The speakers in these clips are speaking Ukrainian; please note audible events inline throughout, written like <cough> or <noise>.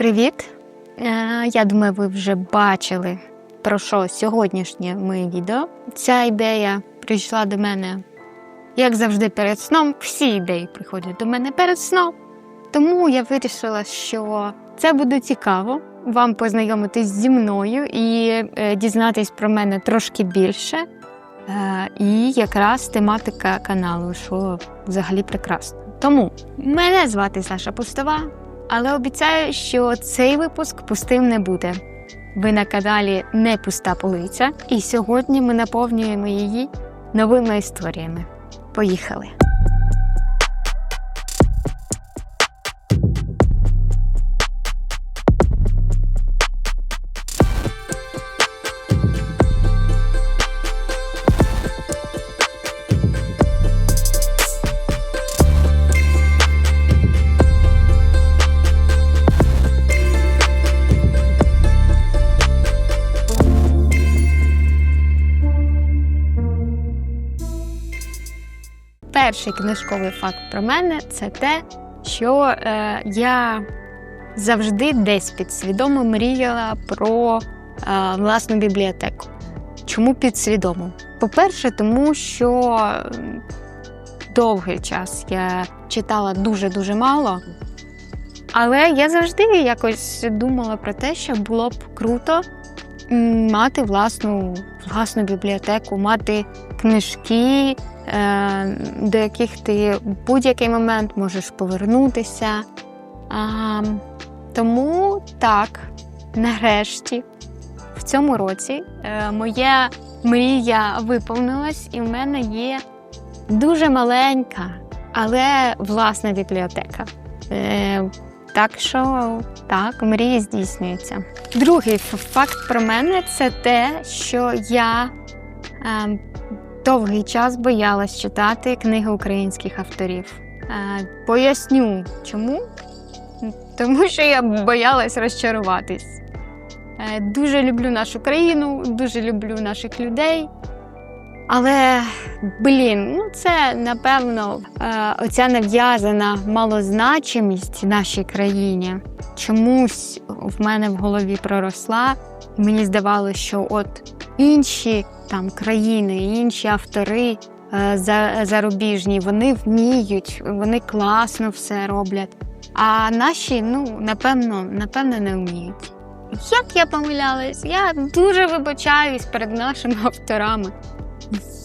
Привіт! Е, Я думаю, ви вже бачили про що сьогоднішнє моє відео. Ця ідея прийшла до мене, як завжди, перед сном. Всі ідеї приходять до мене перед сном. Тому я вирішила, що це буде цікаво вам познайомитись зі мною і е, дізнатись про мене трошки більше. Е, і якраз тематика каналу, що взагалі прекрасно. Тому мене звати Саша Пустова, але обіцяю, що цей випуск пустим не буде. Ви на каналі Не пуста полиця, і сьогодні ми наповнюємо її новими історіями. Поїхали! Перший книжковий факт про мене це те, що е, я завжди десь підсвідомо мріяла про е, власну бібліотеку. Чому підсвідомо? По-перше, тому що довгий час я читала дуже-дуже мало, але я завжди якось думала про те, що було б круто мати власну, власну бібліотеку, мати книжки, е, до яких ти в будь-який момент можеш повернутися. Тому так, нарешті, в цьому році е, моя мрія виповнилась, і в мене є дуже маленька, але власна бібліотека. Е, так що так, мрії здійснюються. Другий факт про мене це те, що я е, довгий час боялась читати книги українських авторів. Е, Поясню, чому? Тому що я боялась розчаруватись. Е, Дуже люблю нашу країну, дуже люблю наших людей. Але, блін, ну це напевно е, оця нав'язана малозначимість нашій країні чомусь в мене в голові проросла. Мені здавалося, що от інші там країни, інші автори е, за, зарубіжні, вони вміють, вони класно все роблять. А наші, ну, напевно, напевно, не вміють. Як я помилялась, я дуже вибачаюсь перед нашими авторами.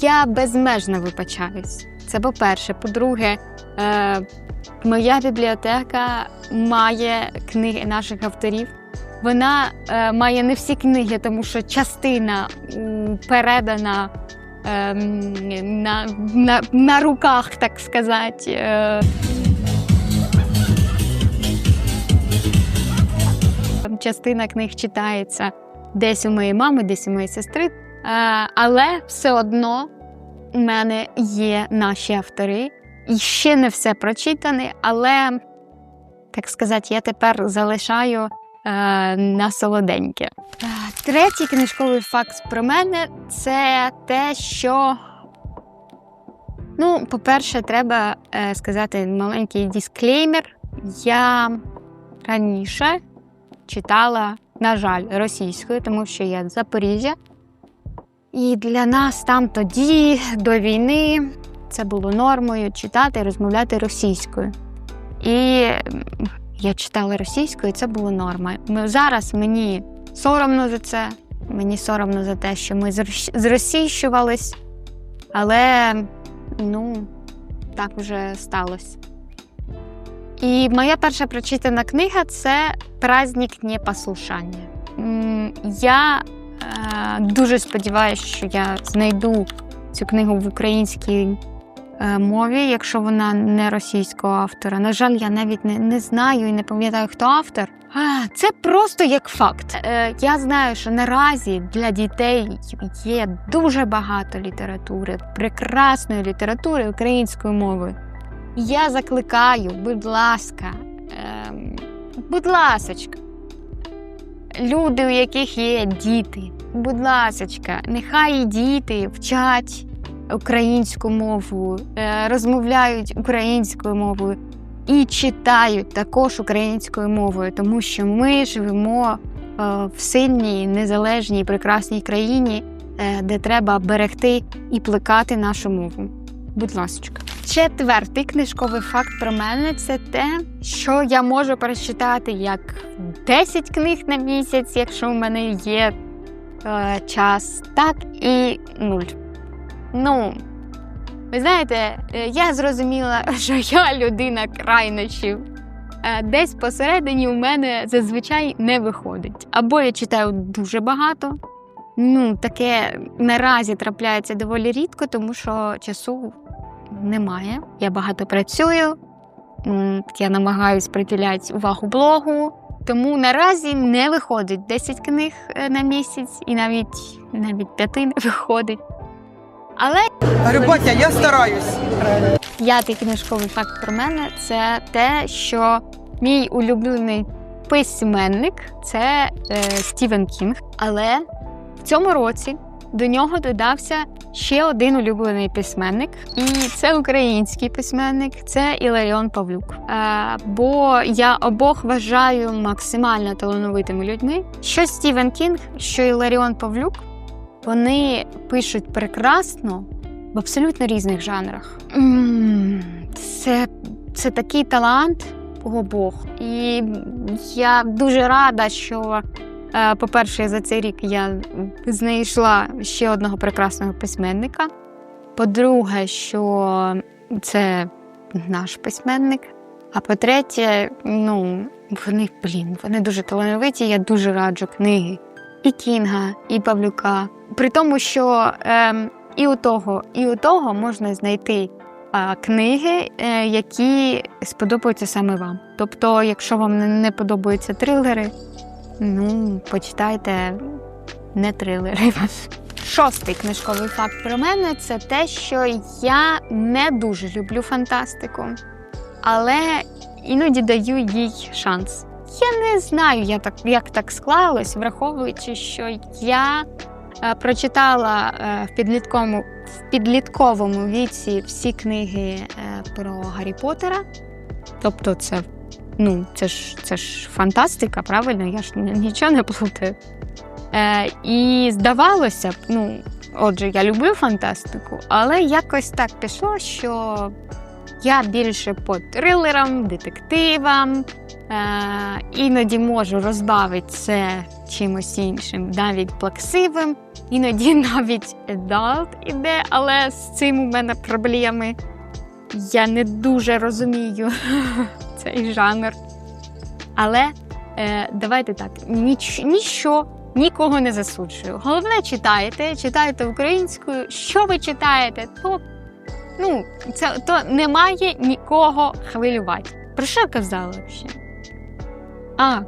Я безмежно вибачаюсь. Це по-перше. По-друге, е, моя бібліотека має книги наших авторів. Вона е, має не всі книги, тому що частина м, передана ем, на, на, на руках, так сказати. Е, частина книг читається десь у моєї мами, десь у моєї сестри. Е, але все одно у мене є наші автори. І ще не все прочитане, але, так сказати, я тепер залишаю е, на солоденьке. Е, Третій книжковий факт про мене це те, що. Ну, по-перше, треба е, сказати маленький дисклеймер. Я раніше читала, на жаль, російською, тому що я з Запоріжжя. І для нас там тоді, до війни, це було нормою читати і розмовляти російською. І я читала російською, і це було нормою. Ми- Зараз мені соромно за це, мені соромно за те, що ми зросійщувались, але ну, так вже сталося. І моя перша прочитана книга це Праздник непослушання. Я е, дуже сподіваюся, що я знайду цю книгу в українській мові, якщо вона не російського автора. На жаль, я навіть не, не знаю і не пам'ятаю, хто автор. Це просто як факт. Е, Я знаю, що наразі для дітей є дуже багато літератури, прекрасної літератури українською мовою. Я закликаю, будь ласка, ем, будь ласочка, люди, у яких є діти, будь ласочка, нехай діти вчать українську мову, е, розмовляють українською мовою. і читають також українською мовою, тому що ми живемо е, в сильній, незалежній, прекрасній країні, е, де треба берегти і плекати нашу мову. Будь ласка. Четвертий книжковий факт про мене це те, що я можу перечитати як 10 книг на місяць, якщо в мене є е, час, так і нуль. Ну, ви знаєте, е, я зрозуміла, <laughs> що я людина крайнощів. Е, Десь посередині у мене зазвичай не виходить. Або я читаю дуже багато. Ну, таке наразі трапляється доволі рідко, тому що часу немає. Я багато працюю, я намагаюся приділяти увагу блогу. Тому наразі не виходить 10 книг е, на місяць, і навіть навіть 5 не виходить. Але Говорю, батя, я стараюсь. П'ятий книжковий факт про мене це те, що мій улюблений письменник це е, Стівен Кінг. Але в цьому році до нього додався ще один улюблений письменник, і це український письменник, це Іларіон Павлюк. Е, бо я обох вважаю максимально талановитими людьми. Що Стівен Кінг, що Іларіон Павлюк, вони пишуть прекрасно в абсолютно різних жанрах. Це, це такий талант о Бог. І я дуже рада, що, е, по-перше, за цей рік я знайшла ще одного прекрасного письменника. По-друге, що це наш письменник. А по-третє, ну, вони, блін, вони дуже талановиті, я дуже раджу книги і Кінга, і Павлюка. При тому, що ем, і у того, і у того можна знайти а, книги, е, які сподобаються саме вам. Тобто, якщо вам не подобаються трилери, ну, почитайте не трилери. <laughs> Шостий книжковий факт про мене це те, що я не дуже люблю фантастику, але іноді даю їй шанс. Я не знаю, я так, як так склалось, враховуючи, що я е, прочитала е, в підлітковому, в підлітковому віці всі книги е, про Гаррі Поттера. Тобто, це, ну, це, ж, це ж фантастика, правильно? Я ж нічого не плутаю. Е, і здавалося б, ну, отже, я люблю фантастику, але якось так пішло, що я більше по трилерам, детективам. Е, іноді можу розбавити це чимось іншим, навіть плаксивим, іноді <laughs> навіть adult іде, але з цим у мене проблеми. Я не дуже розумію <laughs> цей жанр. Але е, давайте так, ніч, ніщо, нікого не засуджую. Головне, читаєте, читаєте українською. Що ви читаєте, то, ну, це, то немає нікого хвилювати. Про що я казала взагалі? А,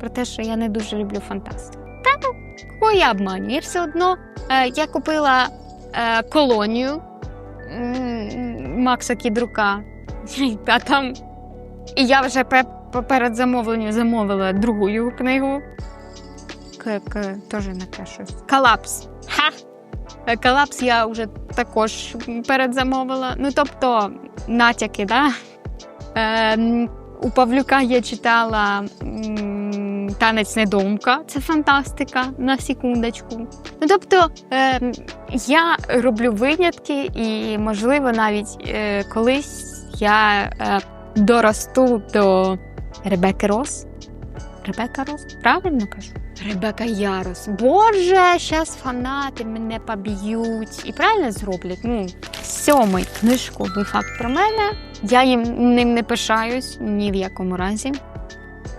про те, що я не дуже люблю фантастику. Та ну, кого я обманюю? Я все одно е, я купила е, колонію Макса Кідрука, <laughs> а там і я вже пе- пе- перед замовленням замовила другу книгу. Теж не те щось. Колапс. Е, Колапс я вже також передзамовила. Ну, тобто, натяки, да? Е, у Павлюка я читала танець недоумка. Це фантастика на секундочку. Ну, тобто, е, я роблю винятки, і, можливо, навіть е, колись я е, доросту до Ребекки Рос. Ребека Рос? Правильно кажу? Ребека Ярос. Боже, зараз фанати мене поб'ють. І правильно зроблять? Ну, сьомий книжковий факт про мене. Я їм ним не пишаюсь ні в якому разі.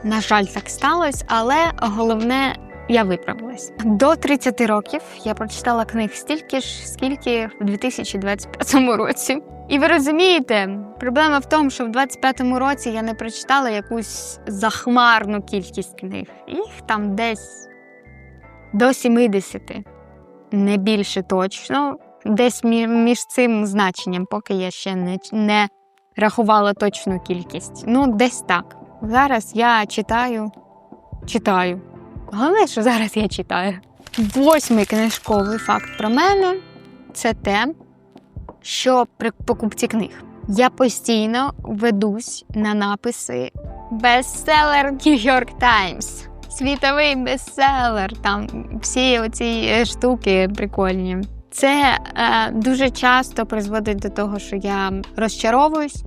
На жаль, так сталося, але головне, я виправилась. До 30 років я прочитала книг стільки ж, скільки в 2025 році. І ви розумієте, проблема в тому, що в 25-му році я не прочитала якусь захмарну кількість книг. Їх там десь до 70, не більше точно. Десь між цим значенням, поки я ще не, не рахувала точну кількість. Ну, десь так. Зараз я читаю, читаю. Головне, що зараз я читаю. Восьмий книжковий факт про мене це те, що при покупці книг Я постійно ведусь на написи бестселер York Times. Світовий бестселер. Там всі оці е, штуки прикольні. Це е, дуже часто призводить до того, що я розчаровуюсь.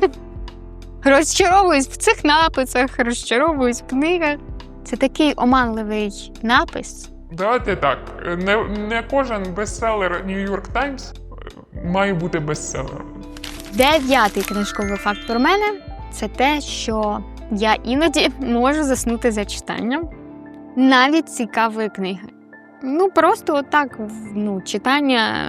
<laughs> Розчаровуюсь в цих написах, розчаровуюсь в книгах. Це такий оманливий напис. Давайте так. Не, не кожен бестселер Times е, має бути бестселером. Дев'ятий книжковий факт про мене це те, що я іноді можу заснути за читанням навіть цікавої книги. Ну, просто отак, ну, читання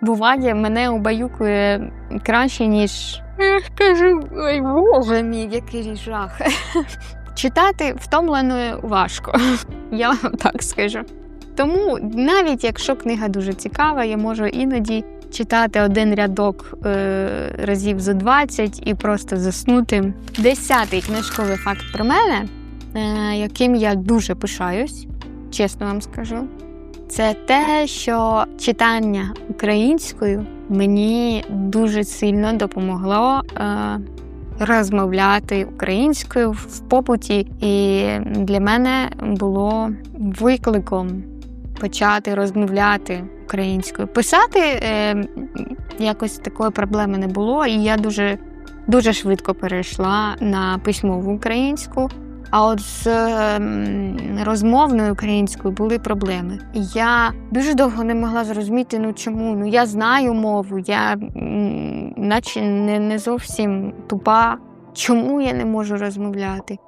буває, мене обаюкує краще, ніж Ех, кажу, ой, боже мій, який жах. <laughs> Читати втомленою важко, <laughs> я вам так скажу. Тому навіть якщо книга дуже цікава, я можу іноді читати один рядок е, разів за 20 і просто заснути. Десятий книжковий факт про мене, е, яким я дуже пишаюсь, чесно вам скажу, це те, що читання українською мені дуже сильно допомогло. Е, Розмовляти українською в побуті, і для мене було викликом почати розмовляти українською. Писати е, якось такої проблеми не було, і я дуже, дуже швидко перейшла на письмову українську. А от з ем, розмовною українською були проблеми. І я дуже довго не могла зрозуміти, ну чому. Ну я знаю мову, я наче не, не зовсім тупа. Чому я не можу розмовляти?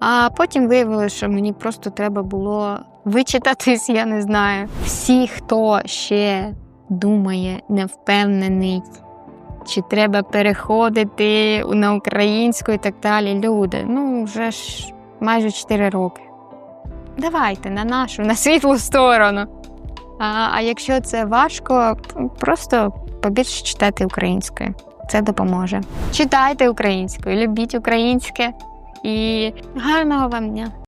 А потім виявилося, що мені просто треба було вичитатись, я не знаю. Всі, хто ще думає, не впевнений, чи треба переходити на українську і так далі. Люди, ну вже ж майже 4 роки. Давайте на нашу, на світлу сторону. А, а якщо це важко, просто побільше читати українською. Це допоможе. Читайте українською, любіть українське і гарного вам дня!